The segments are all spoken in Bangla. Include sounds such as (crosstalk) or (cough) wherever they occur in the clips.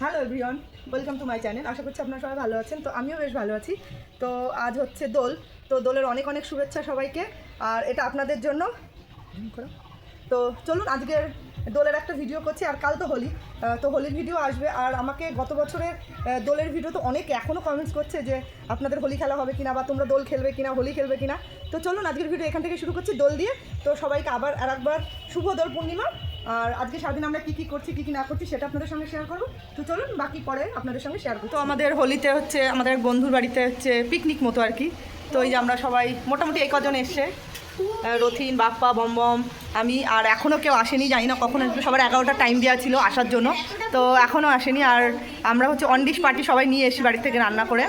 Hello everyone welcome to my channel আশা করছি আপনারা সবাই ভালো আছেন। তো আমিও বেশ ভালো আছি। তো আজ হচ্ছে দোল। তো দোলের অনেক অনেক শুভেচ্ছা সবাইকে। আর এটা আপনাদের জন্য। তো চলুন, আজকের দোলের একটা ভিডিও করছি, আর কাল তো হোলি। তো হোলির ভিডিও আসবে, আর আমাকে গত বছরের দোলের ভিডিও তো অনেক এখনও কমেন্টস করছে যে আপনাদের হোলি খেলা হবে কিনা বা তোমরা দোল খেলবে কিনা, হোলি খেলবে কিনা। তো চলুন, আজকের ভিডিও এখান থেকে শুরু করছি দোল দিয়ে। তো সবাইকে আবার আর একবার শুভ দোল পূর্ণিমা, আর আজকে সারাদিন আমরা কী কী করছি, কী কী না করছি সেটা আপনাদের সঙ্গে শেয়ার করব। তো চলুন, বাকি পরে আপনাদের সঙ্গে শেয়ার করব তো আমাদের হোলিতে হচ্ছে, আমাদের এক বন্ধুর বাড়িতে হচ্ছে পিকনিক মতো আর কি। তো এই যে আমরা সবাই মোটামুটি এই কজন এসছে রথিন, বাপ্পা, বমবম। আমি আর এখনও কেউ আসেনি, জানি না কখন আসবে। সবার এগারোটা টাইম দেওয়া ছিল আসার জন্য। তো এখনও আসেনি আর আমরা হচ্ছে অনডিশ পার্টি সবাই নিয়ে এসি বাড়ি থেকে রান্না করে।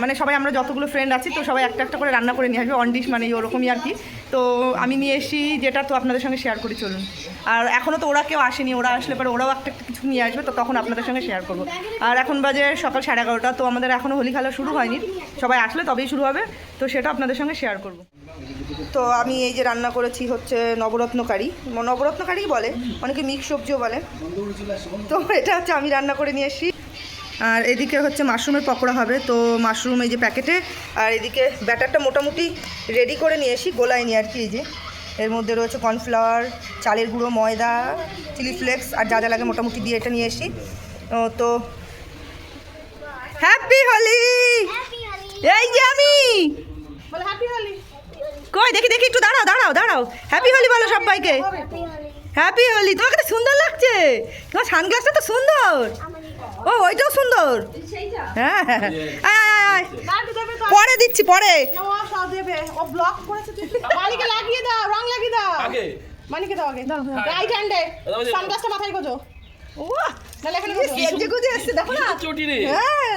মানে সবাই আমরা যতগুলো ফ্রেন্ড আছি, তো সবাই একটা একটা করে রান্না করে নিয়ে আসবে। অনডিশ মানে ওরকমই আর কি। তো আমি নিয়ে এসি যেটা, তো আপনাদের সঙ্গে শেয়ার করি, চলুন। আর এখনও তো ওরা কেউ আসেনি, ওরা আসলে পরে ওরাও একটা একটা কিছু নিয়ে আসবে, তো তখন আপনাদের সঙ্গে শেয়ার করব। আর এখন বাজে সকাল সাড়ে এগারোটা, তো আমাদের এখনও হোলি খেলা শুরু হয়নি। সবাই আসলে তবেই শুরু হবে, তো সেটা আপনাদের সঙ্গে শেয়ার করব। তো আমি এই যে রান্না করেছি হচ্ছে নবরত্ন কারি নবরত্ন কারি বলে অনেকে মিক্স সবজিও বলে। তো এটা হচ্ছে আমি রান্না করে নিয়ে এসেছি। আর এদিকে হচ্ছে মাশরুমের পকোড়া হবে তো মাশরুম এই যে প্যাকেটে আর এদিকে ব্যাটারটা মোটামুটি রেডি করে নিয়ে এসি গোলায় নিয়ে আর কি এই যে। এর মধ্যে রয়েছে কর্নফ্লাওয়ার চালের গুঁড়ো ময়দা চিলি ফ্লেক্স আর যা যা লাগে মোটামুটি দিয়ে এটা নিয়ে এসি তো হ্যাপি হোলি এই যে আমি! হ্যাপি হোলি কই দেখি দেখি একটু দাঁড়াও দাঁড়াও দাঁড়াও। হ্যাপি হোলি বলো সবাইকে। হ্যাপি হোলি তোমাকে তো সুন্দর লাগছে। তোমার সানগ্লাসটা তো সুন্দর। ও ওইটাও সুন্দর। হ্যাঁ হ্যাঁ, হ্যাঁ। পরে দিচ্ছি পরে। লাগিয়ে দাও রং লাগিয়ে দাও। আগে। দাও আগে রাইট হ্যান্ডে সানগ্লাসটা মাথায় গোজো। ও এখানে দেখো না। চটি রে। হ্যাঁ।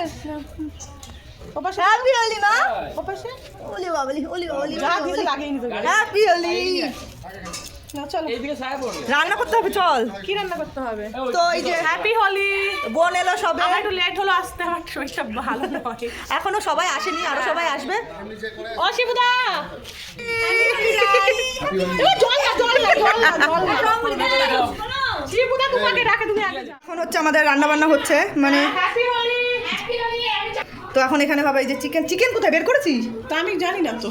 ওপাশে। হ্যাপি হোলি মা। ওপাশে। ওলি বাবলি ওলি ওলি যা দিতে লাগিয়ে নিতে হ্যাপি হোলি না চলো। এইদিকে ছায়া পড়বে। রান্না করতে হবে চল। কি রান্না করতে হবে? তো এই যে হ্যাপি হোলি বোন এলো সবে। আমার একটু লেট হলো আসতে আমার শরীরটা ভালো নয়। এখনও সবাই আসেনি আরও সবাই আসবে। এখন হচ্ছে আমাদের রান্না বান্না হচ্ছে মানে হ্যাপি হোলি তো এখন এখানে ভাবে এই যে চিকেন চিকেন কোথায়? বের করেছিস? তা আমি জানি না তো।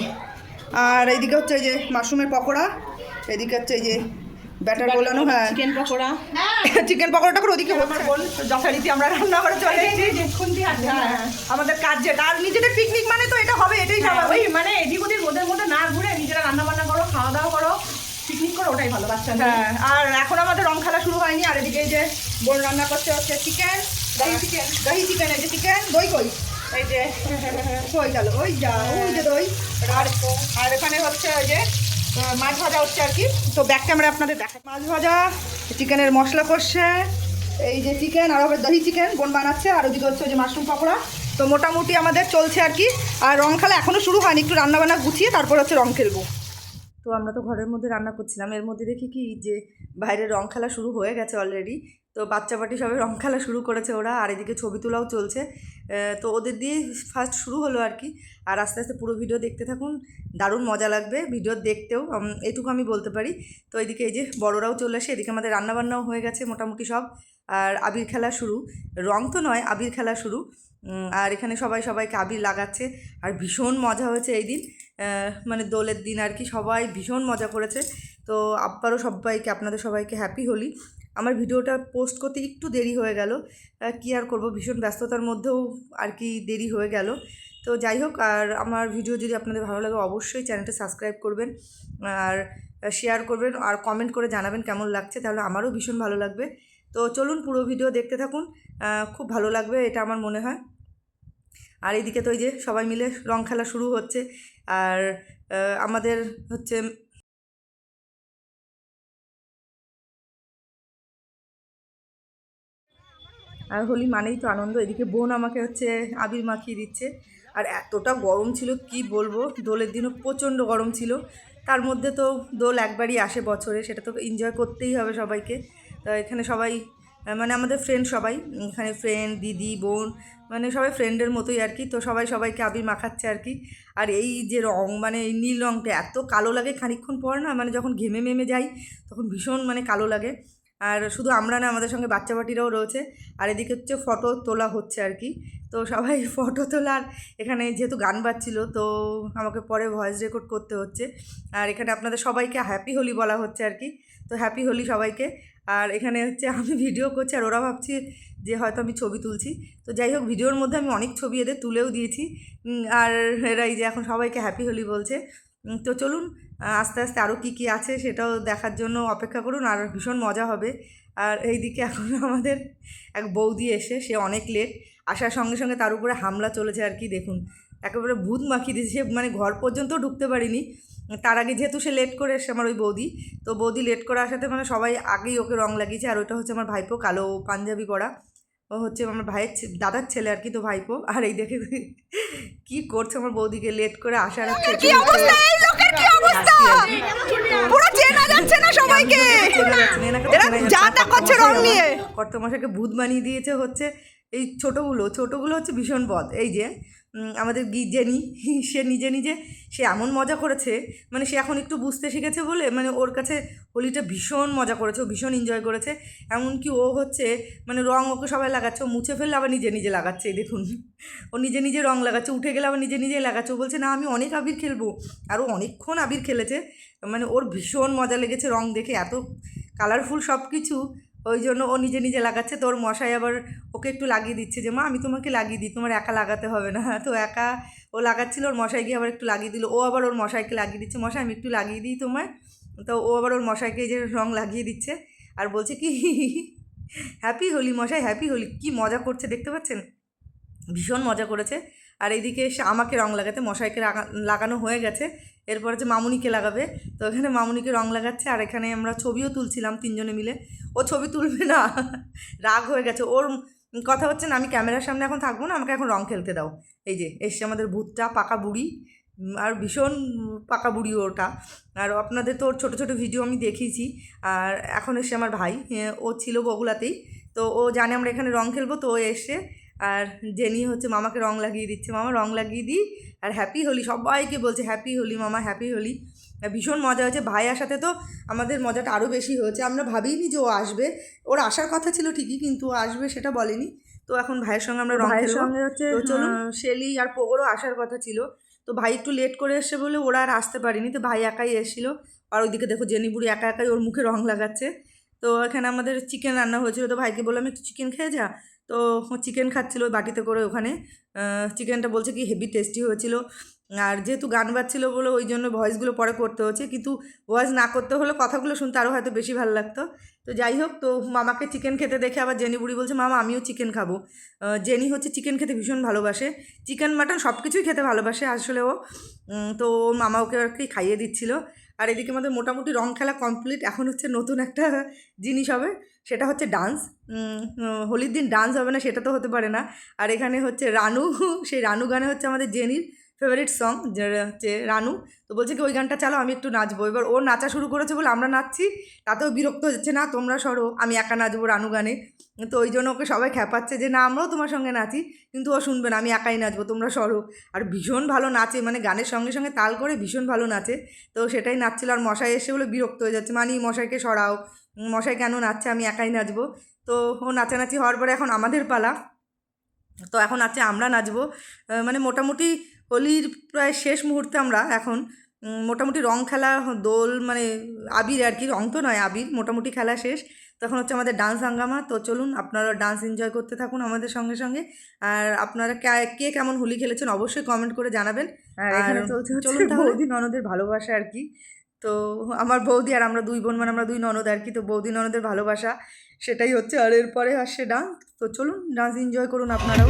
আর এইদিকে হচ্ছে যে মাশরুমের পকোড়া এদিকে হচ্ছে যে ব্যাটার গোলানো হ্যাঁ। চিকেন পকোড়া। (laughs) চিকেন পকোড়াটা করে ওদিকে হচ্ছে। যথারীতি আমরা রান্না করে চলে এসেছি। হ্যাঁ, আমাদের কাজ যেটা আর নিজেদের পিকনিক মানে তো এটা হবে এটাই ওই মানে এদিক ওদিক রোদের মধ্যে না ঘুরে নিজেরা রান্না বান্না করো খাওয়া দাওয়া করো পিকনিক করো ওটাই ভালো বাচ্চা হ্যাঁ আর এখন আমাদের রং খেলা শুরু হয়নি আর এদিকে এই যে বোন রান্না করছে হচ্ছে চিকেন দহি চিকেন দহি চিকেন এই যে চিকেন দই কই? এই যে কই গেল, ওই যা ওই আর আর এখানে হচ্ছে ওই যে মাছ ভাজা হচ্ছে আর কি। তো ব্যাক ক্যামেরা আপনাদের দেখা মাছ ভাজা, চিকেনের মশলা কষছে, এই যে চিকেন, আর দহি চিকেন, বোন বানাচ্ছে, আর ওদিকে হচ্ছে ওই যে মাশরুম পকোড়া তো মোটামুটি আমাদের চলছে আর কি। আর রং খেলা এখনও শুরু হয়নি, একটু রান্না বান্না গুছিয়ে তারপর হচ্ছে রং খেলব। তো আমরা তো ঘরের মধ্যে রান্না করছিলাম, এর মধ্যে দেখি কি যে বাইরে রং খেলা শুরু হয়ে গেছে অলরেডি তো বাচ্চা পাটি সবাই রং খেলা শুরু করেছে ওরা, আর এদিকে ছবি তোলাও চলছে। তো ওদের দিয়ে ফার্স্ট শুরু হলো আর কি। আর আস্তে আস্তে পুরো ভিডিও দেখতে থাকুন, দারুণ মজা লাগবে ভিডিও দেখতেও। এটুকু আমি বলতে পারি। তো এদিকে এই যে বড়রাও চলে আসে, এদিকে আমাদের রান্নাবান্নাও হয়ে গেছে মোটামুটি সব। আর আবির খেলা শুরু। রং তো নয়, আবির খেলা শুরু। আর এখানে সবাই সবাইকে আবির লাগাচ্ছে। আর ভীষণ মজা হয়েছে এই দিন। মানে দোলের দিন আর কি সবাই ভীষণ মজা করেছে। তো আব্বারও সবাইকে, আপনাদের সবাইকে হ্যাপি হোলি। আমার ভিডিওটা পোস্ট করতে একটু দেরি হয়ে গেল। কি আর করব? ভীষণ ব্যস্ততার মধ্যেও আর কি দেরি হয়ে গেল। তো যাই হোক, আর আমার ভিডিও যদি আপনাদের ভালো লাগে, অবশ্যই চ্যানেলটা সাবস্ক্রাইব করবেন, আর শেয়ার করবেন, আর কমেন্ট করে জানাবেন কেমন লাগছে, তাহলে আমারও ভীষণ ভালো লাগবে। তো চলুন পুরো ভিডিও দেখতে থাকুন। খুব ভালো লাগবে, এটা আমার মনে হয়। আর এইদিকে তো এই যে সবাই মিলে রং খেলা শুরু হচ্ছে, আর আমাদের হচ্ছে আর হোলি মানেই তো আনন্দ। এদিকে বোন আমাকে হচ্ছে আবির মাখিয়ে দিচ্ছে। আর এতটা গরম ছিল, কি বলব? দোলের দিনও প্রচণ্ড গরম ছিল। তার মধ্যে তো দোল একবারই আসে বছরে, সেটা তো এনজয় করতেই হবে সবাইকে। তো এখানে সবাই মানে আমাদের ফ্রেন্ড সবাই, এখানে ফ্রেন্ড দিদি, বোন মানে সবাই ফ্রেন্ডের মতোই আর কি। তো সবাই সবাইকে আবির মাখাচ্ছে আর কি। আর এই যে রং মানে এই নীল রংটা এত কালো লাগে খানিকক্ষণ পর না মানে যখন ঘেমে মেমে যাই, তখন ভীষণ মানে কালো লাগে। আর শুধু আমরা না, আমাদের সঙ্গে বাচ্চা বাটিরাও রয়েছে। আর এদিকে হচ্ছে ফটো তোলা হচ্ছে আর কি। তো সবাই (laughs) ফটো তোলার এখানে যেহেতু গান বাজছিল, তো আমাকে পরে ভয়েস রেকর্ড করতে হচ্ছে। আর এখানে আপনাদের সবাইকে হ্যাপি হোলি বলা হচ্ছে আর কি। তো হ্যাপি হোলি সবাইকে। আর এখানে হচ্ছে আমি ভিডিও করছি, আর ওরা ভাবছি যে হয়তো আমি ছবি তুলছি। তো যাই হোক, ভিডিওর মধ্যে আমি অনেক ছবি এদের তুলেও দিয়েছি। আর এরা এই যে এখন সবাইকে হ্যাপি হোলি বলছে। তো চলুন আস্তে আস্তে আরও কী কী আছে সেটাও দেখার জন্য অপেক্ষা করুন আর ভীষণ মজা হবে। আর এই দিকে এখন (laughs) আমাদের এক বৌদি এসে সে অনেক লেট আসার সঙ্গে সঙ্গে তার উপরে হামলা চলেছে আর কি দেখুন। একেবারে ভূত মাখিয়ে দিয়েছে সে মানে ঘর পর্যন্ত ঢুকতে পারিনি। তার আগে যেহেতু সে লেট করে এসছে আমার ওই বৌদি তো বৌদি লেট করে আসাতে মানে সবাই আগেই ওকে রং লাগিয়েছে আর ওইটা হচ্ছে আমার ভাইপো কালো পাঞ্জাবি পরা। ও হচ্ছে আমার ভাইয়ের দাদার ছেলে আর কি তো ভাইপো। আর এই দেখে কি করছে আমার বৌদিকে লেট করে আসার কি অবস্থা? পুরো চেনা যাচ্ছে না সবাইকে। এরা যা তা করছে রং নিয়ে। কর্তমশাকে ভূত বানিয়ে দিয়েছে হচ্ছে এই ছোটগুলো। ছোটগুলো হচ্ছে ভীষণ বদ। এই যে আমাদের জেনি (laughs) সে নিজে নিজে, সে এমন মজা করেছে মানে সে এখন একটু বুঝতে শিখেছে বলে মানে ওর কাছে হোলিটা ভীষণ মজা করেছে, ও ভীষণ এনজয় করেছে, এমনকি ও হচ্ছে মানে রং ওকে সবাই লাগাচ্ছে, ও মুছে ফেললে আবার নিজে নিজে লাগাচ্ছে দেখুন, (laughs) ও নিজে নিজে রং লাগাচ্ছে, উঠে গেলে আবার নিজে নিজেই লাগাচ্ছে, ও বলছে, না, আমি অনেক আবির খেলব। আর ও অনেকক্ষণ আবির খেলেছে মানে ওর ভীষণ মজা লেগেছে রং দেখে, এত কালারফুল সব কিছু ওই জন্য ও নিজে নিজে লাগাচ্ছে। তো ওর মশাই আবার ওকে একটু লাগিয়ে দিচ্ছে যে, মা, আমি তোমাকে লাগিয়ে দিই, তোমার একা লাগাতে হবে না। (laughs) তো একা ও লাগাচ্ছিল, ওর মশাই গিয়ে আবার একটু লাগিয়ে দিল। ও আবার ওর মশাইকে লাগিয়ে দিচ্ছে, মশাই, আমি একটু লাগিয়ে দিই তোমায়। তো ও আবার ওর মশাইকে যে রং লাগিয়ে দিচ্ছে আর বলছে কি, হ্যাপি হোলি মশাই, হ্যাপি হোলি। কি মজা করছে, দেখতে পাচ্ছেন? ভীষণ মজা করেছে। আর এইদিকে এসে আমাকে রং লাগাতে, মশাইকে লাগানো হয়ে গেছে। এরপর হচ্ছে মামুনিকে লাগাবে। তো এখানে মামুনিকে রং লাগাচ্ছে, আর এখানে আমরা ছবিও তুলছিলাম তিনজনে মিলে। ও ছবি তুলবে না, রাগ হয়ে গেছে। ওর কথা হচ্ছে না, আমি ক্যামেরার সামনে এখন থাকব না, আমাকে এখন রং খেলতে দাও। এই যে, এসছে আমাদের ভূতটা, পাকা বুড়ি। আর ভীষণ পাকা বুড়ি ওটা। আর আপনাদের তো ওর ছোটো ছোটো ভিডিও আমি দেখিয়েছি। আর এখন এসে আমার ভাই ও ছিল বগুলাতেই তো ও জানে আমরা এখানে রং খেলব, তো ও এসে আর জেনি হচ্ছে মামাকে রং লাগিয়ে দিচ্ছে। মামা রং লাগিয়ে দিই আর হ্যাপি হোলি সবাইকে বলছে হ্যাপি হোলি মামা হ্যাপি হোলি। আর ভীষণ মজা হয়েছে। ভাইয়ার সাথে তো আমাদের মজাটা আরও বেশি হয়েছে। আমরা ভাবিনি যে ও আসবে। ওর আসার কথা ছিল ঠিকই কিন্তু ও আসবে সেটা বলেনি। তো এখন ভাইয়ের সঙ্গে আমরা রং ভাইয়ের সঙ্গে হচ্ছে, তো চলুন শেলি আর পোগরও আসার কথা ছিল। তো ভাই একটু লেট করে এসছে বলে ওরা আর আসতে পারিনি। তো ভাই একাই এসেছিল। আর ওইদিকে দেখো জেনি বুড়ি একা একাই ওর মুখে রং লাগাচ্ছে। তো এখানে আমাদের চিকেন রান্না হয়েছিল। তো ভাইকে বললাম একটু চিকেন খেয়ে যা? তো চিকেন খাচ্ছিলো বাটিতে করে ওখানে। চিকেনটা বলছে কি হেভি টেস্টি হয়েছিল। আর যেহেতু গান বাজছিল বলে ওই জন্য ভয়েসগুলো পরে করতে হচ্ছে। কিন্তু ভয়েস না করতে হলে কথাগুলো শুনতে আরও হয়তো বেশি ভালো লাগতো। তো যাই হোক, তো মামাকে চিকেন খেতে দেখে আবার জেনি বুড়ি বলছে, মামা, আমিও চিকেন খাব। জেনি হচ্ছে চিকেন খেতে ভীষণ ভালোবাসে। চিকেন মাটন সব কিছুই খেতে ভালোবাসে আসলে ও। তো মামা ওকে আর কি খাইয়ে দিচ্ছিল। আর এদিকে আমাদের মোটামুটি রং খেলা কমপ্লিট এখন হচ্ছে নতুন একটা জিনিস হবে, সেটা হচ্ছে ডান্স হোলির দিন ডান্স হবে না, সেটা তো হতে পারে না। আর এখানে হচ্ছে রানু, সেই রানু গানে হচ্ছে আমাদের জেনির। ফেভারিট সং যেটা হচ্ছে রানু, তো বলছে কি, ওই গানটা চালো আমি একটু নাচবো। এবার ও নাচা শুরু করেছে বলে আমরা নাচছি, তাতেও বিরক্ত হচ্ছে, না, তোমরা সরো, আমি একা নাচবো রানু গানে। তো ওই জন্য ওকে সবাই খ্যাপাচ্ছে যে, না, আমরাও তোমার সঙ্গে নাচি, কিন্তু ও শুনবে না, আমি একাই নাচবো, তোমরা সরো। আর ভীষণ ভালো নাচে মানে গানের সঙ্গে সঙ্গে তাল করে ভীষণ ভালো নাচে, তো সেটাই নাচছিল। আর মশাই এসে বলে বিরক্ত হয়ে যাচ্ছে মানে মশাইকে সরাও, মশাই কেন নাচছে, আমি একাই নাচবো? তো ও নাচানাচি হওয়ার পরে এখন আমাদের পালা, তো এখন আছে আমরা নাচবো মানে মোটামুটি হোলির প্রায় শেষ মুহূর্তে আমরা এখন মোটামুটি রং খেলা দোল মানে আবির আর কি রং তো নয় আবির মোটামুটি খেলা শেষ। তখন হচ্ছে আমাদের ডান্স হাঙ্গামা তো চলুন আপনারা ডান্স এনজয় করতে থাকুন আমাদের সঙ্গে সঙ্গে। আর আপনারা কে- কেমন হোলি খেলেছেন অবশ্যই কমেন্ট করে জানাবেন। আর এখানে হচ্ছে চলুন বৌদি ননদের ভালোবাসা আর কি। তো আমার বৌদি আর আমরা দুই বোন মানে আমরা দুই ননদ আর কি তো বৌদি ননদের ভালোবাসা সেটাই হচ্ছে। আর এরপরে আসছে ডান্স তো চলুন ডান্স এনজয় করুন আপনারাও।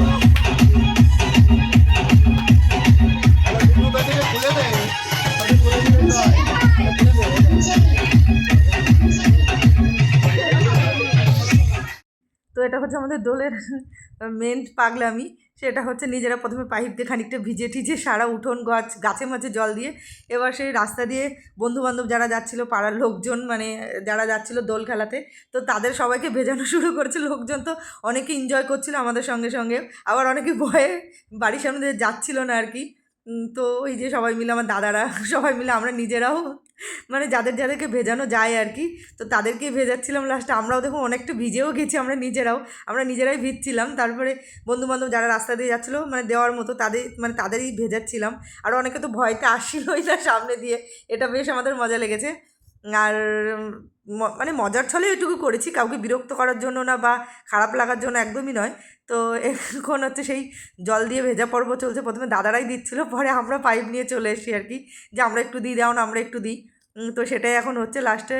তো এটা হচ্ছে আমাদের দোলের মেন পাগলামি। সেটা হচ্ছে নিজেরা প্রথমে পাইপ দিয়ে খানিকটা ভিজে ঠিজে সারা উঠোন গাছ, গাছে মাছে জল দিয়ে এবার সেই রাস্তা দিয়ে বন্ধুবান্ধব যারা যাচ্ছিল, পাড়ার লোকজন মানে যারা যাচ্ছিল দোল খেলাতে, তো তাদের সবাইকে ভেজানো শুরু করেছে। লোকজন তো অনেকে এনজয় করছিল আমাদের সঙ্গে সঙ্গে। আবার অনেকে ভয়ে বাড়ির সামনে যাচ্ছিল না আর কি। তো ওই যে সবাই মিলে আমার দাদারা, (laughs) সবাই মিলে আমরা নিজেরাও মানে যাদের যাদেরকে ভেজানো যায় আর কি, তো তাদেরকেই ভেজাচ্ছিলাম লাস্টে আমরাও দেখো অনেকটা ভিজেও গেছি আমরা নিজেরাও, আমরা নিজেরাই ভিজছিলাম। তারপরে বন্ধুবান্ধব যারা রাস্তা দিয়ে যাচ্ছিল মানে দেওয়ার মতো তাদের মানে তাদেরই ভেজাচ্ছিলাম। আর অনেকে তো ভয়তে আসছিলই না সামনে দিয়ে, এটা বেশ আমাদের মজা লেগেছে। আর মানে মজার ছলে এটুকু করেছি, কাউকে বিরক্ত করার জন্য না বা খারাপ লাগার জন্য একদমই নয়। তো এখন হচ্ছে সেই জল দিয়ে ভেজা পর্ব চলছে। প্রথমে দাদারাই দিচ্ছিল, পরে আমরা পাইপ নিয়ে চলে এসেছি আর কি, যে আমরা একটু দিই, দাও না, আমরা একটু দিই। তো সেটাই এখন হচ্ছে লাস্টে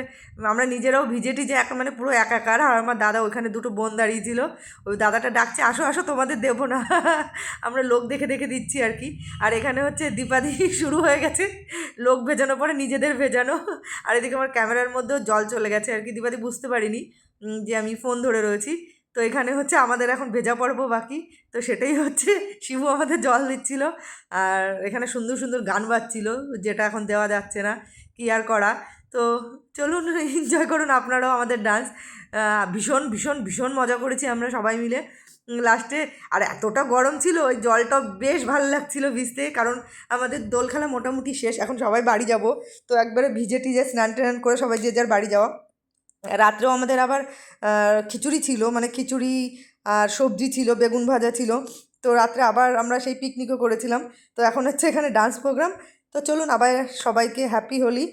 আমরা নিজেরাও ভিজে টিজে এক মানে পুরো একাকার। আর আমার দাদা ওইখানে দুটো বোন দাঁড়িয়েছিল ওই দাদাটা ডাকছে, আসো আসো, তোমাদের দেবো না। (laughs) আমরা লোক দেখে দেখে দিচ্ছি আর কি। আর এখানে হচ্ছে দীপাদি (laughs) শুরু হয়ে গেছে। লোক ভেজানো পরে নিজেদের ভেজানো। আর এদিকে আমার ক্যামেরার মধ্যেও জল চলে গেছে আর কি। দীপাদি বুঝতে পারিনি যে আমি ফোন ধরে রয়েছি। তো এখানে হচ্ছে আমাদের এখন ভেজা পর্ব বাকি। তো সেটাই হচ্ছে, শিবু আমাদের জল দিচ্ছিল। আর এখানে সুন্দর সুন্দর গান বাজছিল, যেটা এখন দেওয়া যাচ্ছে না, কি আর করা। তো চলুন এনজয় করুন আপনারাও আমাদের ডান্স ভীষণ ভীষণ ভীষণ মজা করেছি আমরা সবাই মিলে। লাস্টে আর এতটা গরম ছিল, ওই জলটা বেশ ভালো লাগছিল ভিজতে, কারণ আমাদের দোল খেলা মোটামুটি শেষ, এখন সবাই বাড়ি যাব। তো একবারে ভিজে টিজে স্নান টান করে সবাই যে যার বাড়ি যাওয়া। রাত্রেও আমাদের আবার খিচুড়ি ছিল মানে খিচুড়ি আর সবজি ছিল, বেগুন ভাজা ছিল। তো রাত্রে আবার আমরা সেই পিকনিকও করেছিলাম। তো এখন হচ্ছে এখানে ডান্স প্রোগ্রাম তো চলুন, আবার সবাইকে হ্যাপি হোলি।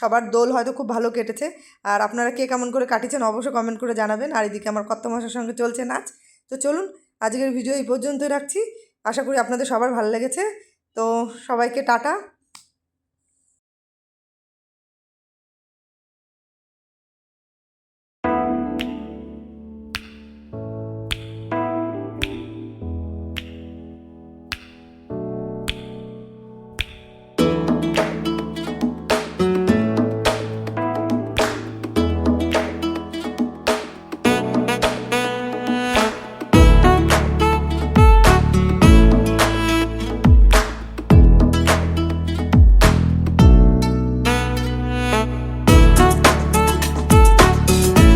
সবার দোল হয়তো খুব ভালো কেটেছে। আর আপনারা কে কেমন করে কাটিয়েছেন অবশ্যই কমেন্ট করে জানাবেন। আর এদিকে আমার কত মাসের সঙ্গে চলছে নাচ। তো চলুন, আজকের ভিডিও এই পর্যন্তই রাখছি। আশা করি আপনাদের সবার ভালো লেগেছে। তো সবাইকে টাটা।